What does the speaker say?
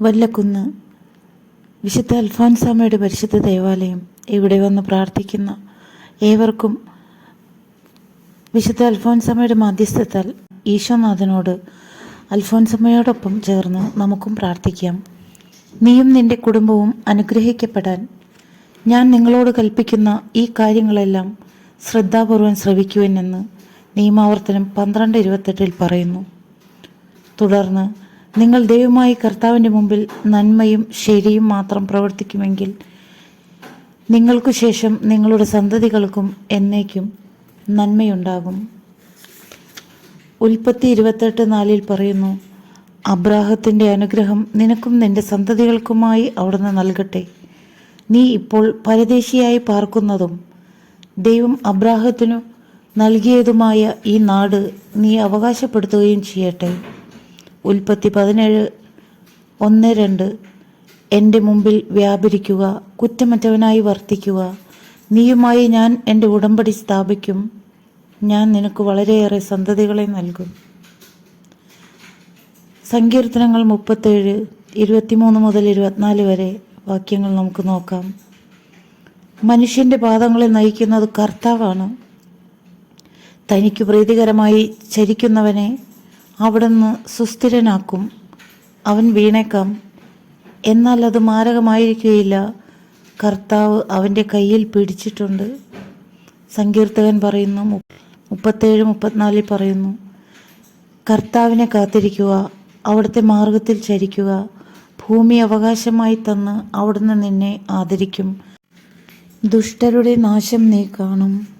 വല്ലക്കുന്ന്. വിശുദ്ധ അൽഫാൻസാമയുടെ പരിശുദ്ധ ദേവാലയം ഇവിടെ വന്ന് പ്രാർത്ഥിക്കുന്ന ഏവർക്കും വിശുദ്ധ അൽഫോൻസമ്മയുടെ മാധ്യസ്ഥത്താൽ ഈശോനാഥനോട് അൽഫോൻസമ്മയോടൊപ്പം ചേർന്ന് നമുക്കും പ്രാർത്ഥിക്കാം. നീയും നിന്റെ കുടുംബവും അനുഗ്രഹിക്കപ്പെടാൻ ഞാൻ നിങ്ങളോട് കൽപ്പിക്കുന്ന ഈ കാര്യങ്ങളെല്ലാം ശ്രദ്ധാപൂർവം ശ്രവിക്കുവനെന്ന് നിയമാവർത്തനം പന്ത്രണ്ട് ഇരുപത്തെട്ടിൽ പറയുന്നു. തുടർന്ന് നിങ്ങൾ ദൈവമായി കർത്താവിന്റെ മുമ്പിൽ നന്മയും ശരിയും മാത്രം പ്രവർത്തിക്കുമെങ്കിൽ നിങ്ങൾക്കു ശേഷം നിങ്ങളുടെ സന്തതികൾക്കും എന്നേക്കും നന്മയുണ്ടാകും. ഉൽപ്പത്തി ഇരുപത്തെട്ട് നാലിൽ പറയുന്നു അബ്രാഹത്തിന്റെ അനുഗ്രഹം നിനക്കും നിന്റെ സന്തതികൾക്കുമായി അവിടുന്ന് നൽകട്ടെ. നീ ഇപ്പോൾ പരദേശിയായി പാർക്കുന്നതും ദൈവം അബ്രാഹത്തിനു നൽകിയതുമായ ഈ നാട് നീ അവകാശപ്പെടുത്തുകയും ചെയ്യട്ടെ. ഉൽപ്പത്തി പതിനേഴ് ഒന്ന് രണ്ട്. എന്റെ മുമ്പിൽ വ്യാപരിക്കുക കുറ്റമറ്റവനായി വർത്തിക്കുക. നീയുമായി ഞാൻ എന്റെ ഉടമ്പടി സ്ഥാപിക്കും. ഞാൻ നിനക്ക് വളരെയേറെ സന്തതികളെ നൽകും. സങ്കീർത്തനങ്ങൾ മുപ്പത്തേഴ് ഇരുപത്തിമൂന്ന് മുതൽ ഇരുപത്തിനാല് വരെ വാക്യങ്ങൾ നമുക്ക് നോക്കാം. മനുഷ്യന്റെ പാദങ്ങളെ നയിക്കുന്നത് കർത്താവാണ്. തനിക്ക് പ്രീതികരമായി ചരിക്കുന്നവനെ അവിടുന്ന് സുസ്ഥിരനാക്കും. അവൻ വീണേക്കാം. എന്നാൽ അത് മാരകമായിരിക്കുകയില്ല കർത്താവ് അവന്റെ കയ്യിൽ പിടിച്ചിട്ടുണ്ട്. സങ്കീർത്തകൻ പറയുന്നു മുപ്പത്തേഴ് മുപ്പത്തിനാലിൽ പറയുന്നു കർത്താവിനെ കാത്തിരിക്കുക അവിടുത്തെ മാർഗത്തിൽ ചരിക്കുക. ഭൂമി അവകാശമായി തന്ന് അവിടുന്ന് നിന്നെ ആദരിക്കും. ദുഷ്ടരുടെ നാശം നീ കാണും.